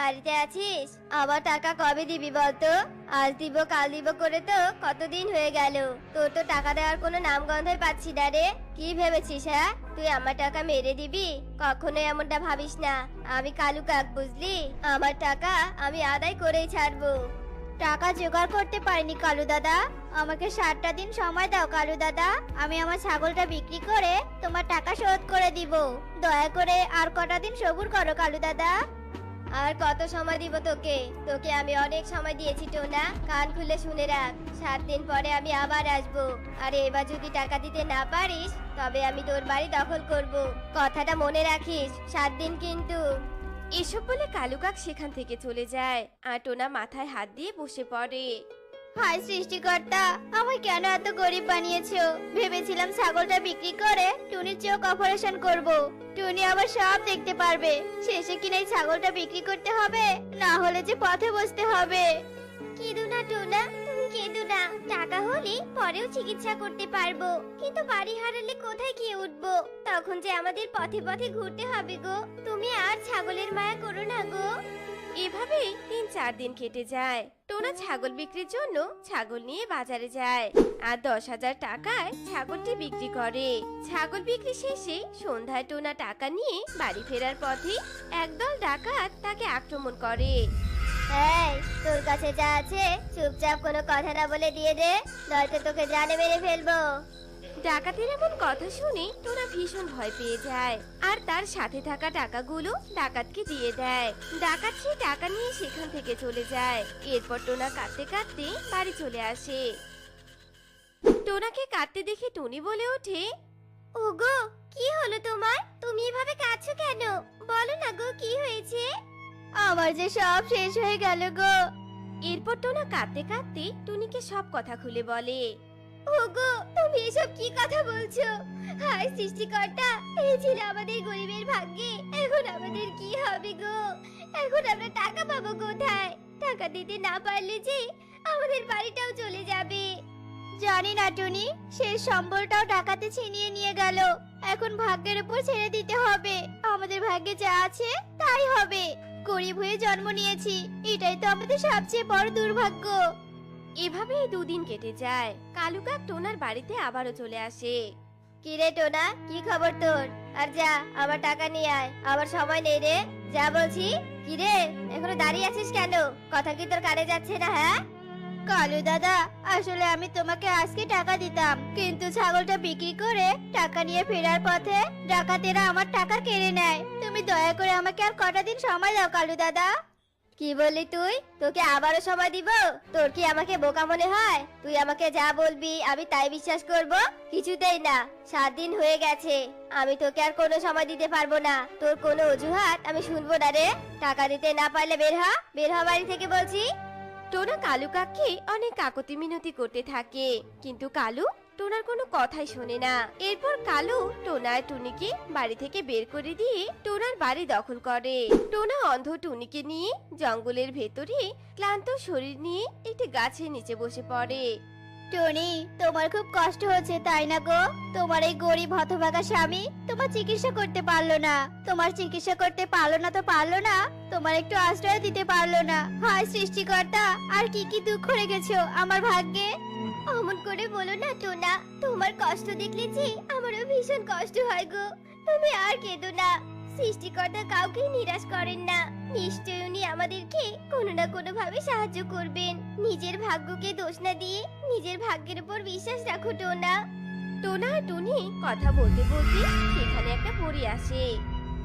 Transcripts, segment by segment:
বাড়িতে আছিস? আমার টাকা কবে দিবি বলতো? আজ দিব, কাল দিব করে তো কতদিন হয়ে গেল। তোর তো টাকা দেওয়ার কোনো নামগন্ধই পাচ্ছি না রে। কি ভেবেছিস হ্যাঁ? তুই আমার টাকা মেরে দিবি? কখনো এমনটা ভাবিস না। আমি কালু কাক, বুঝলি? আমার টাকা আমি আদায় করেই ছাড়বো। টাকা জোগাড় করতে পারিনি, কালু দাদা। আমাকে সাতটা দিন সময় দাও, কালু দাদা। আমি আমার ছাগলটা বিক্রি করে তোমার টাকা শোধ করে দিব। দয়া করে আর কটা দিন সবুর করো, কালু দাদা। আর কত সময় দিব তোকে? তোকে আমি অনেক সময় দিয়েছি, টোনা। কান খুলে শুনে রাখ। সাত দিন পরে আমি আবার আসব। আর এবার যদি টাকা দিতে না পারিস, তবে আমি তোর বাড়ি দখল করব। কথাটা মনে রাখিস, সাত দিন কিন্তু। এসব বলে কালু কাক সেখান থেকে চলে যায়। আর টোনা মাথায় হাত দিয়ে বসে পড়ে। হায় সৃষ্টিকর্তা, আমায় কেন এত গরিব বানিয়েছো? ভেবেছিলাম ছাগলটা বিক্রি করে টুনির চোখ অপারেশন করব। টুনি আবার সব দেখতে পারবে। শেষে কিনা এই ছাগলটা বিক্রি করতে হবে? না হলে যে পথে বসতে হবে। কেঁদো না, টুনা, তুমি কেঁদো না। টাকা হলে পরেও চিকিৎসা করতে পারব। কিন্তু বাড়ি হারালে কোথায় গিয়ে উঠবো? তখন যে আমাদের পথে পথে ঘুরতে হবে গো। তুমি আর ছাগলের মায়া করো না গো। এভাবেই তিন চার দিন কেটে যায়। টোনা ছাগল বিক্রির জন্য ছাগল নিয়ে বাজারে যায় আর দশ হাজার টাকায় ছাগলটি বিক্রি করে। ছাগল বিক্রি শেষে সন্ধ্যায় টোনা টাকা নিয়ে বাড়ি ফেরার পথে একদল ডাকাত তাকে আক্রমণ করে। তোর কাছে যা আছে, চুপচাপ কোনো কথা না বলে দিয়ে দে, নয়তো তোকে জানে মেরে ফেলব। ডাকাতের এমন কথা শুনে টোনা ভীষণ ভয় পেয়ে যায়। আর তার সাথে থাকা টাকাগুলো ডাকাতকে দিয়ে দেয়। ডাকাত সেই টাকা নিয়ে সেখান থেকে চলে যায়। এরপর টোনা কাঁদতে কাঁদতে বাড়ি চলে আসে। টোনাকে কাঁদতে দেখে টুনি বলে ওঠে, ওগো, কি হলো তোমার? তুমি এভাবে কাঁদছো কেন? বলো না গো, কি হয়েছে? আমার যে সব শেষ হয়ে গেল গো। এরপর টোনা কাঁদতে কাঁদতে টুনিকে সব কথা খুলে বলে। ওগো, তুমি এসব কি কথা বলছো? হায় সৃষ্টিকর্তা, এই ছিল আমাদের গরিবের ভাগ্যে। এখন আমাদের কি হবে গো? এখন আমরা টাকা পাবো কোথায়? টাকা দিতে না পারলে যে আমাদের বাড়িটাও চলে যাবে। জানি না, টুনি শেষ সম্বলটাও টাকাতে ছিনিয়ে নিয়ে গেল। এখন ভাগ্যের উপর ছেড়ে দিতে হবে। আমাদের ভাগ্যে যা আছে, তাই হবে। গরিব হয়ে জন্ম নিয়েছি, এটাই তো আমাদের সবচেয়ে বড় দুর্ভাগ্য। এভাবেই দুদিন কেটে যায়। কালু কাক টোনার বাড়িতে আবারও চলে আসে। কি রে টোনা কি খবর তোর? আর যা আবার টাকা নিয়ে আয়। আবার সময় নেই রে। যা বলছি। কি রে এখনও দাঁড়িয়ে আছিস কেন? কথা কি তোর কানে যাচ্ছে না হ্যাঁ? কালু দাদা আসলে আমি তোমাকে আজকে টাকা দিতাম। কিন্তু ছাগলটা বিক্রি করে টাকা নিয়ে ফেরার পথে ডাকাতেরা আমার টাকা কেড়ে নেয়। তুমি দয়া করে আমাকে আর কটা দিন সময় দাও কালু দাদা। কি বললি তুই? তোকে আবারও সময় দিব? তোর কি আমাকে বোকা মনে হয়? তুই আমাকে যা বলবি, আমি তাই বিশ্বাস করব? কিছুতেই না, সাত দিন হয়ে গেছে। আমি তোকে আর কোনো সময় দিতে পারব না। তোর কোনো অজুহাত আমি শুনব না রে। টাকা দিতে না পারলে বের হ বের হ বাড়ি থেকে বলছি। টোনা কালু কাককে অনেক কাকতি মিনতি করতে থাকে। কিন্তু কালু টোনার কোনো কথাই শোনে না। এরপর কালু টোনায় টুনিকে বাড়ি থেকে বের করে দিয়ে টোনার বাড়ি দখল করে। টোনা অন্ধ টুনিকে নিয়ে জঙ্গলের ভেতরে ক্লান্ত শরীর নিয়ে একটি গাছের নিচে বসে পড়ে। টনি, তোমার খুব কষ্ট হচ্ছে, তাই না গো? তোমার এই গরিব হতভাগা স্বামী তোমার চিকিৎসা করতে পারল না। তোমার চিকিৎসা করতে পারল না তো পারল না। তোমার একটু আশ্রয় দিতে পারল না। হয় সৃষ্টিকর্তা, আর কি কি দুঃখ রেখেছো আমার ভাগ্যে? অমন করে বলো না, টোনা। তোমার কষ্ট দেখলে যে আমারও ভীষণ কষ্ট হয় গো। তুমি আর কেঁদো না। সৃষ্টিকর্তা কাউকে নিরাশ করেন না। নিশ্চয় উনি আমাদেরকে কোনো না কোনো ভাবে সাহায্য করবেন। নিজের ভাগ্যকে দোষ না দিয়ে নিজের ভাগ্যের উপর বিশ্বাস রাখো, টোনা। টোনা আর টুনি কথা বলতে বলতে সেখানে একটা পরি আসে।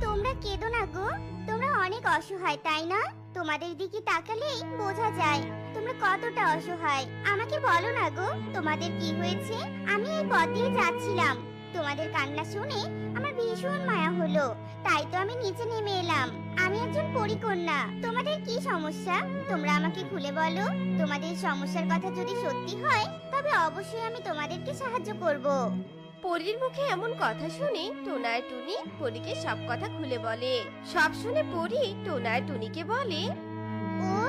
তোমরা কেঁদো না গো। তোমরা অনেক অসহায়, তাই না? তোমাদের দিকে তাকালেই বোঝা যায়, তোমরা কতটা অসহায়। আমাকে বলো না গো, তোমাদের কি হয়েছে? আমি এই পথ দিয়ে যাচ্ছিলাম। তোমাদের কান্না শুনে আমার ভীষণ মায়া হলো, তাই তো আমি নিচে নেমে এলাম। আমি একজন পরিকন্যা, তোমাদের কি সমস্যা? তোমরা আমাকে খুলে বলো, তোমাদের সমস্যার কথা যদি সত্যি হয়, তবে অবশ্যই আমি তোমাদেরকে সাহায্য করব। পরীর মুখে এমন কথা শুনে টোনায় টুনি পরীকে সব কথা খুলে বলে। সব শুনে পরি টোনায় টুনিকে বলে, ও,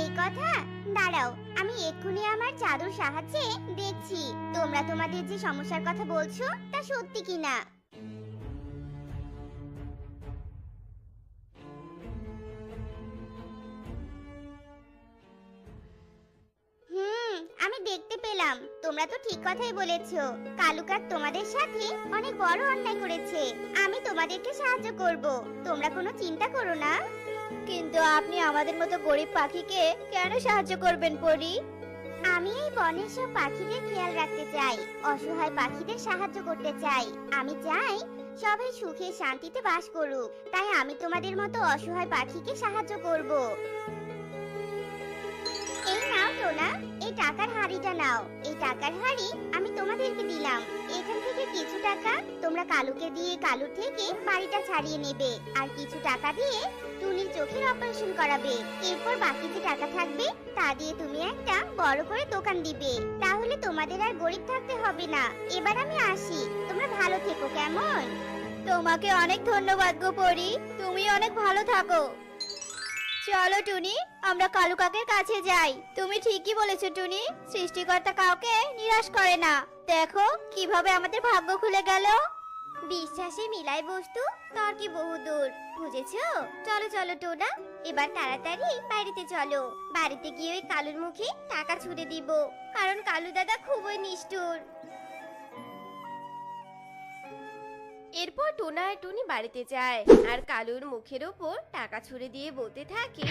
এই কথা? দাঁড়াও, আমি এক্ষুনি আমার চাদর সাহায্যে দেখছি। তোমরা তোমাদের যে সমস্যার কথা বলছো, তা সত্যি কিনা? দেখতে পেলাম। তোমরা তো ঠিক কথাই বলেছ। কালুকার তোমাদের সাথে অনেক বড় অন্যায় করেছে। আমি তোমাদেরকে সাহায্য করব। তোমরা কোনো চিন্তা করো না। কিন্তু আপনি আমাদের মতো গরিব পাখিকে কেন সাহায্য করবেন পরি? আমি এই বনের সব পাখিদের খেয়াল রাখতে চাই। অসহায় পাখিদের সাহায্য করতে চাই। আমি চাই সবাই সুখে শান্তিতে বাস করুক। তাই আমি তোমাদের মতো অসহায় পাখিকে সাহায্য করব। নাও এই টাকার হাড়িটা নাও। এই টাকার হাড়ি আমি তোমাদেরকে দিলাম। এখান থেকে কিছু টাকা তোমরা কালুকে দিয়ে কালুর থেকে বাড়িটা ছাড়িয়ে নেবে। আর কিছু টাকা দিয়ে টুনির চোখের অপারেশন করাবে। এরপর বাকি যে টাকা থাকবে, তা দিয়ে তুমি একটা বড় করে দোকান দিবে। তাহলে তোমাদের আর গরিব থাকতে হবে না। এবার আমি আসি। তোমরা ভালো থেকো, কেমন? তোমাকে অনেক ধন্যবাদ গো পরি। তুমি অনেক ভালো থাকো। চলো টুনি, আমরা কালু কাকের কাছে যাই। তুমি ঠিকই বলেছ টুনি, সৃষ্টিকর্তা কাউকে নিরাশ করে না। দেখো, কীভাবে আমাদের ভাগ্য খুলে গেল। বিশ্বাসে মিলাই বস্তু তর্কে বহু দূর। বুঝেছ? চলো চলো টোনা, এবার তাড়াতাড়ি বাড়িতে চলো। বাড়িতে গিয়ে ওই কালুর মুখে টাকা ছুড়ে দিব। কারণ কালু দাদা খুবই নিষ্ঠুর। এরপর টোনা আর টুনি বাড়িতে যায়। আর কালুর মুখের ওপর টাকা ছুঁড়ে দিয়ে বলতে থাকে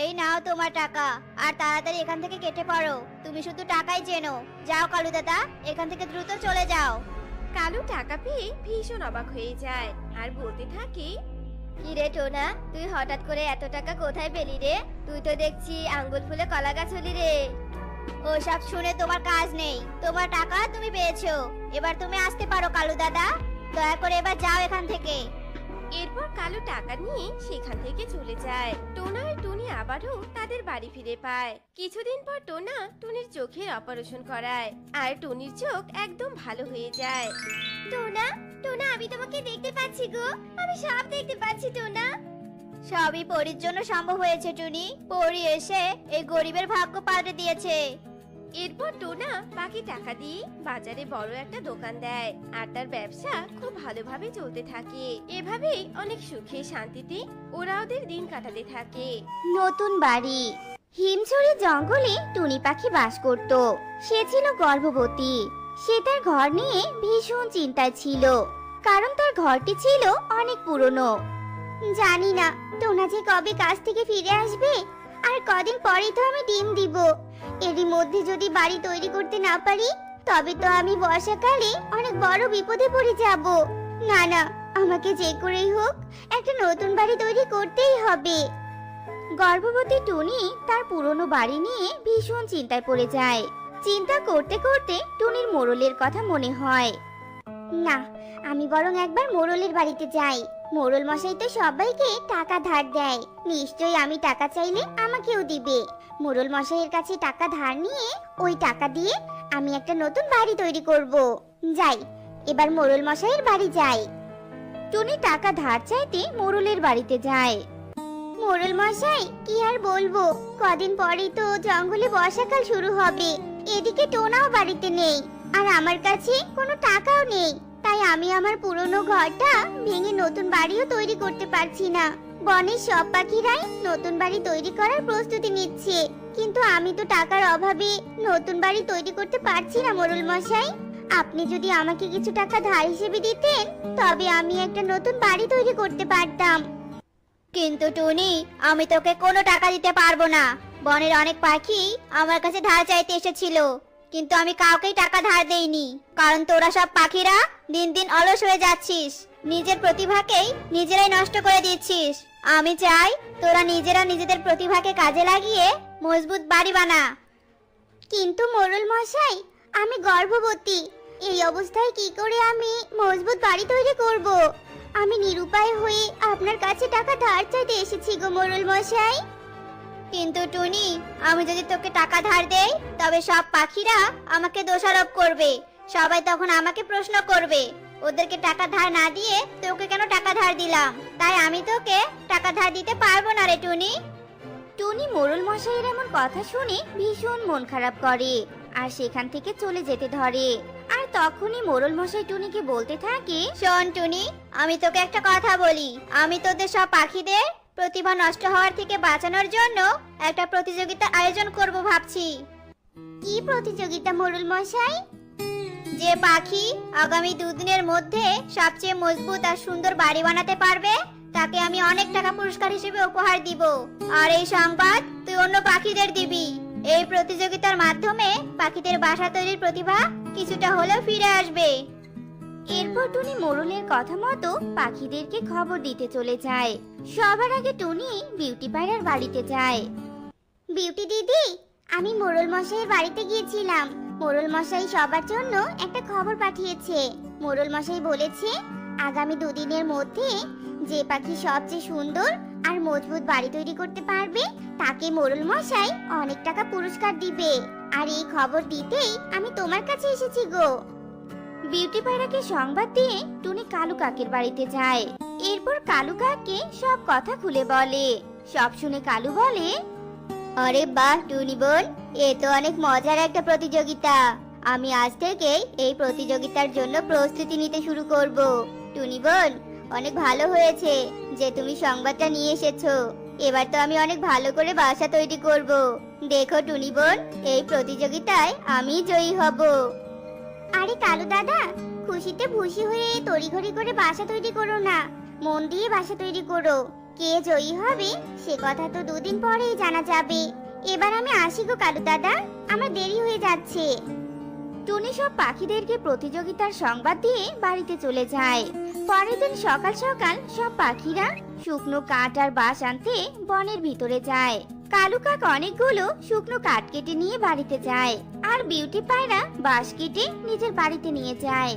এই নাও তোমার টাকা আর তাড়াতাড়ি এখান থেকে কেটে পড়ো। তুমি শুধু টাকাই জেনো যাও কালু দাদা এখান থেকে দ্রুত চলে যাও। কালু টাকা পেয়ে ভীষণ অবাক হয়ে যায় আর বলতে থাকে কি রে টোনা তুই হঠাৎ করে এত টাকা কোথায় পেলি রে? তুই তো দেখছি আঙ্গুল ফুলে কলা গাছ হলি রে। ওসব শুনে তোমার কাজ নেই। তোমার টাকা তুমি পেয়েছ। এবার তুমি আসতে পারো কালু দাদা। দয়া করে এবার যাও এখান থেকে। এরপর কালো টাকা নিয়ে সেখান থেকে চলে যায়। টোনা আর টুনি আবারও তাদের বাড়ি ফিরে পায়। কিছুদিন পর টোনা টুনির চোখের অপারেশন করায় আর টুনির চোখ একদম ভালো হয়ে যায়। টোনা টোনা আমি তোমাকে দেখতে পাচ্ছি গো। আমি সব দেখতে পাচ্ছি টোনা। সবই পরির জন্য সম্ভব হয়েছে টুনি। পরি এসে এই গরিবের ভাগ্য পাল্টে দিয়েছে। এরপর টোনা বাকি টাকা দিয়ে বাজারে বড় একটা দোকান দেয় আর তার ব্যবসা খুব ভালোভাবে চলতে থাকে। এভাবেই অনেক সুখে শান্তিতে ওরা ওদের দিন কাটাতে থাকে। নতুন বাড়ি। হিমছড়ি জঙ্গলে টুনি পাখি বাস করত। সে ছিল গর্ভবতী। সে তার ঘর নিয়ে ভীষণ চিন্তায় ছিল। কারণ তার ঘরটি ছিল অনেক পুরনো। জানি না, টোনা যে কবে কাজ থেকে ফিরে আসবে, আর কদিন পরেই তো আমি ডিম দিব। এরই মধ্যে যদি বাড়ি তৈরি করতে না পারি, তবে তো আমি বর্ষাকালে অনেক বড় বিপদে পড়ে যাব। না না, আমাকে যে করেই হোক, একটা নতুন বাড়ি তৈরি করতেই হবে। গর্ভবতী টুনি তার পুরনো বাড়ি নিয়ে ভীষণ চিন্তায় পড়ে যায়। চিন্তা করতে করতে টুনির মোড়লের কথা মনে হয়। না আমি বরং একবার মোড়লের বাড়িতে যাই। মোড়ল মশাই তো সবাইকে টাকা ধার দেয়। নিশ্চয়ই আমি টাকা চাইলে আমাকেও দিবে। মোড়ল মশাইয়ের কাছে টাকা ধার নিয়ে ওই টাকা দিয়ে আমি একটা নতুন বাড়ি তৈরি করব। যাই, এবার মোড়ল মশাইয়ের বাড়ি যাই। টুনি টাকা ধার চাইতে মোড়লের বাড়িতে যায়। মোড়ল মশাই, কি আর বলব? কদিন পরেই তো জঙ্গলে বর্ষাকাল শুরু হবে। এদিকে টোনাও বাড়িতে নেই। আর আমার কাছে কোনো টাকাও নেই। তাই আমি আমার পুরনো ঘরটা ভেঙে নতুন বাড়িও তৈরি করতে পারছি না। বনের সব পাখিরাই নতুন বাড়ি তৈরি করার প্রস্তুতি নিচ্ছে। কিন্তু আমি তো টাকার অভাবে নতুন বাড়ি তৈরি করতে পারছি না মোড়ল মশাই। আপনি যদি আমাকে কিছু টাকা ধার হিসেবে দিতেন, তবে আমি একটা নতুন বাড়ি তৈরি করতে পারতাম। কিন্তু টুনি, আমি তোকে কোনো টাকা দিতে পারব না। বনের অনেক পাখি আমার কাছে ধার চাইতে এসেছিল। কিন্তু আমি কাউকেই টাকা ধার দেইনি। কারণ তোরা সব পাখিরা, দিন দিন অলস হয়ে যাচ্ছিস। নিজের প্রতিভাকেই নিজেরাই নষ্ট করে দিচ্ছিস। আমি চাই তোরা নিজেরা নিজেদের প্রতিভাকে কাজে লাগিয়ে মজবুত বাড়ি বানা। কিন্তু মোরল মশাই, আমি গর্ভবতী। এই অবস্থায় কি করে আমি মজবুত বাড়ি তৈরি করব? আমি নিরুপায় হয়ে আপনার কাছে টাকা ধার চাইতে এসেছি গো মোরল মশাই। কিন্তু টুনি আমি যদি তোকে টাকা ধার দেই তবে সব পাখিরা আমাকে দোষারোপ করবে। সবাই তখন আমাকে প্রশ্ন করবে ওদেরকে টাকা ধার না দিয়ে তোকে কেন টাকা ধার দিলাম? তাই আমি তোকে টাকা ধার দিতে পারব না রে টুনি। টুনি মোরল মশাইয়ের এমন কথা শুনে ভীষণ মন খারাপ করে আর সেখান থেকে চলে যেতে ধরে। আর তখনই মোরল মশাই টুনিকে বলতে থাকে শোন টুনি আমি তোকে একটা কথা বলি। আমি তোদের সব পাখিদের প্রতিভা নষ্ট হওয়ার থেকে বাঁচানোর জন্য একটা প্রতিযোগিতার আয়োজন করব ভাবছি। কি প্রতিযোগিতা, মোরুল মশাই? যে পাখি আগামী দুদিনের মধ্যে সবচেয়ে মজবুত আর সুন্দর বাড়ি বানাতে পারবে, তাকে আমি অনেক টাকা পুরস্কার হিসেবে উপহার দিব। আর এই সংবাদ তুই অন্য পাখিদের দিবি। এই প্রতিযোগিতার মাধ্যমে পাখিদের বাসা তৈরির প্রতিভা কিছুটা হলেও ফিরে আসবে। এরপর টুনি মোরলের কথা মতো পাখিদেরকে খবর দিতে চলে যায়। সবার আগে টুনি বিউটি পায়রার বাড়িতে যায়। বিউটি দিদি, আমি মোরল মশাইয়ের বাড়িতে গিয়েছিলাম। মোরল মশাই সবার জন্য একটা খবর পাঠিয়েছে। মোরল মশাই বলেছে, আগামী দুদিনের মধ্যে যে পাখি সবচেয়ে সুন্দর আর মজবুত বাড়ি তৈরি করতে পারবে, তাকে মোরল মশাই অনেক টাকা পুরস্কার দিবে। আর এই খবর দিতেই আমি তোমার কাছে এসেছি গো। বিউটি পায়রাকে সংবাদ দিয়ে টুনি কালু কাকের বাড়িতে যায়। এরপর কালু কাককে সব কথা খুলে বলে। সব শুনে কালু বলে, আরে বাহ, টুনি বোন, এ তো অনেক মজার একটা প্রতিযোগিতা। আমি আজ থেকেই এই প্রতিযোগিতার জন্য প্রস্তুতি নিতে শুরু করব। টুনি বোন, অনেক ভালো হয়েছে যে তুমি সংবাদটা নিয়ে এসেছ। এবার তো আমি অনেক ভালো করে বাসা তৈরি করব। দেখো টুনি বোন, এই প্রতিযোগিতায় আমি জয়ী হব। আরে কালু দাদা, খুশিতে খুশি হয়ে তড়িঘড়ি করে বাসা তৈরি করো না। মন দিয়ে বাসা তৈরি করো। কে জয়ী হবে, সে কথা তো দুদিন পরেই জানা যাবে। এবার আমি আসি গো কালু দাদা, আমার দেরি হয়ে যাচ্ছে। টুনি সব পাখিদেরকে প্রতিযোগিতার সংবাদ দিয়ে বাড়িতে চলে যায়। পরের দিন সকাল সকাল সব পাখিরা শুকনো কাঠ আর বাঁশ আনতে বনের ভিতরে যায়। কালু কাক অনেকগুলো শুকনো কাঠ কেটে নিয়ে বাড়িতে যায়, আর বিউটি পায়রা বাঁশ কেটে নিজের বাড়িতে নিয়ে যায়।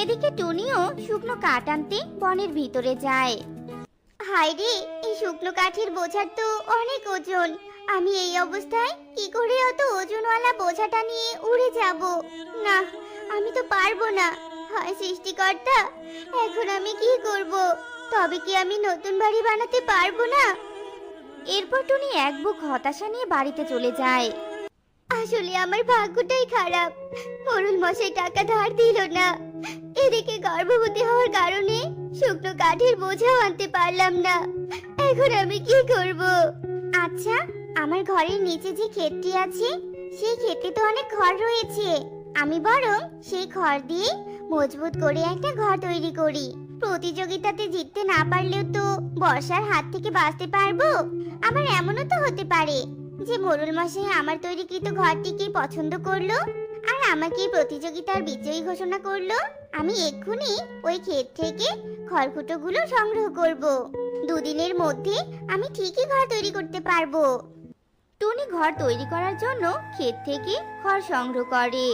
এদিকে টুনিও শুকনো কাঠ আনতে বনের ভিতরে যায়। হায় রে, এই শুকনো কাঠের বোঝার তো অনেক ওজন। আমি এই অবস্থায় কি করে অত ওজনওয়ালা বোঝাটা নিয়ে উড়ে যাব? না, আমি তো পারব না। হায় সৃষ্টিকর্তা, এখন আমি কি করব? তবে কি আমি নতুন বাড়ি বানাতে পারব না? এরপর টুনি এক বুক হতাশা নিয়ে বাড়িতে চলে যায়। আসলে আমার ভাগ্যটাই খারাপ। অরুণ মশাই টাকা ধার দিল না। এদিকে গর্ভবতী হওয়ার কারণে শুকনো কাঠের বোঝাও আনতে পারলাম না। এখন আমি কি করব? আচ্ছা আমার ঘরের নিচে যে ক্ষেতটি আছে সেই ক্ষেতে তো অনেক ঘর রয়েছে। আমি বরং সেই ঘর দিয়ে মজবুত করে একটা ঘর তৈরি করি। প্রতিযোগিতাতে জিততে না পারলেও তো বর্ষার হাত থেকে বাঁচতে পারব? আবার এমনও তো হতে পারে যে মোরুল মশাই আমার তৈরিকৃত ঘরটিকে পছন্দ করল আর আমাকে প্রতিযোগিতার বিজয়ী ঘোষণা করল। আমি এক্ষুনি ওই ক্ষেত থেকে খড়কুটোগুলো সংগ্রহ করব। দুদিনের মধ্যে আমি ঠিকই ঘর তৈরি করতে পারব। টুনি ঘর তৈরি করার জন্য ক্ষেত থেকে খড় সংগ্রহ করে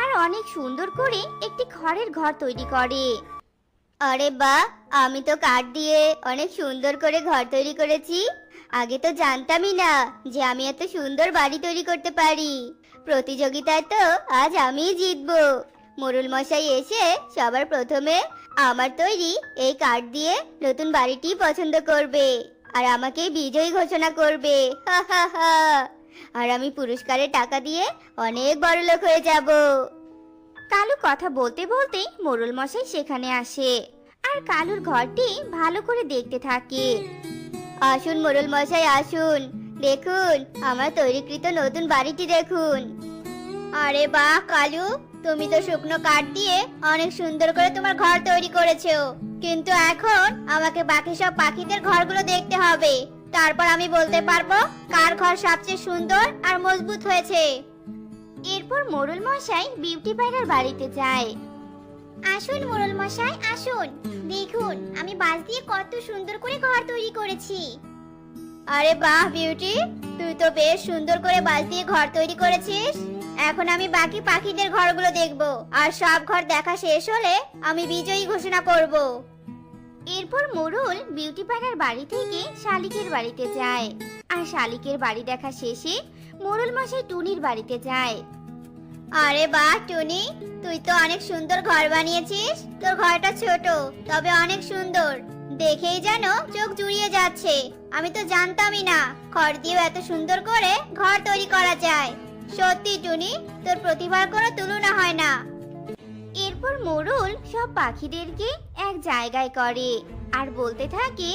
আর অনেক সুন্দর করে একটি খড়ের ঘর তৈরি করে। আরে বাহ আমি তো কাঠ দিয়ে অনেক সুন্দর করে ঘর তৈরি করেছি। আগে তো জানতামই না যে আমি এত সুন্দর বাড়ি তৈরি করতে পারি। প্রতিযোগিতায় তো আজ আমিই জিতবো। মোরুল মশাই এসে সবার প্রথমে আমার তৈরি এই কাঠ দিয়ে নতুন বাড়িটি পছন্দ করবে আর আমাকে বিজয়ী ঘোষণা করবে। হা হা হা। আর আমি পুরস্কারের টাকা দিয়ে অনেক বড় লোক হয়ে যাব। কালু কথা বলতে বলতে মোরল মশাই সেখানে আসে। আর কালুর ঘরটি ভালো করে দেখতে থাকে। আসুন মোরল মশাই, আসুন। দেখুন, আমার তৈরিকৃত নতুন বাড়িটি দেখুন। আরে বাহ, কালু! তুমি তো শুকনো কাঠ দিয়ে অনেক সুন্দর করে তোমার ঘর তৈরি করেছ। কিন্তু এখন আমাকে বাকি সব পাখিদের ঘরগুলো দেখতে হবে। তারপর আমি বলতে পারব, কার ঘর সবচেয়ে সুন্দর আর মজবুত হয়েছে। এরপর মোরল মশাই বিউটি পায়রার বাড়িতে যায়। আসুন মোরল মশাই, আসুন। দেখুন, আমি বাঁশ দিয়ে কত সুন্দর করে ঘর তৈরি করেছি। আরে বাহ, বিউটি! তুই তো বেশ সুন্দর করে বাঁশ দিয়ে ঘর তৈরি করেছিস। এখন আমি বাকি পাখিদের ঘরগুলো দেখব। আর সব ঘর দেখা শেষ হলে আমি বিজয়ী ঘোষণা করব। এরপর মোরল বিউটি পার্লার বাড়ি থেকে শালিকের বাড়িতে যায়। আর শালিকের বাড়ি দেখা শেষে মোরল মশাই টুনির বাড়িতে যায়। আরে বাহ, টুনি, তুই তো অনেক সুন্দর ঘর বানিয়েছিস। তোর ঘরটা ছোট, তবে অনেক সুন্দর। দেখেই যেন চোখ জুড়িয়ে যাচ্ছে। আমি তো জানতামই না, খড় দিয়েও এত সুন্দর করে ঘর তৈরি করা যায়। সত্যি, টুনি, তোর প্রতিভার কোনো তুলনা হয় না। এরপর মোরল সব পাখিদেরকে এক জায়গায় করে আর বলতে থাকে,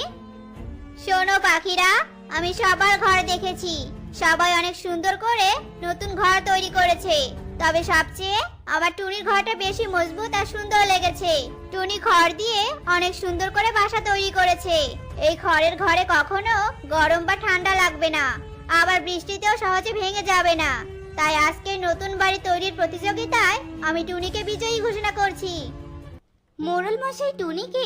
শোনো পাখিরা, আমি সবার ঘর দেখেছি। সবাই অনেক সুন্দর করে নতুন ঘর তৈরি করেছে। তবে সবচেয়ে আমার টুনির ঘরটা বেশি মজবুত আর সুন্দর লেগেছে। টুনি খড় দিয়ে অনেক সুন্দর করে বাসা তৈরি করেছে। এই খড়ের ঘরে কখনো গরম বা ঠান্ডা লাগবে না। আবার বৃষ্টিতেও সহজে ভেঙে যাবে না। তাই আজকের নতুন বাড়ি তৈরির প্রতিযোগিতায় আমি টুনিকে বিজয়ী ঘোষণা করছি। মোরল মশাই টুনিকে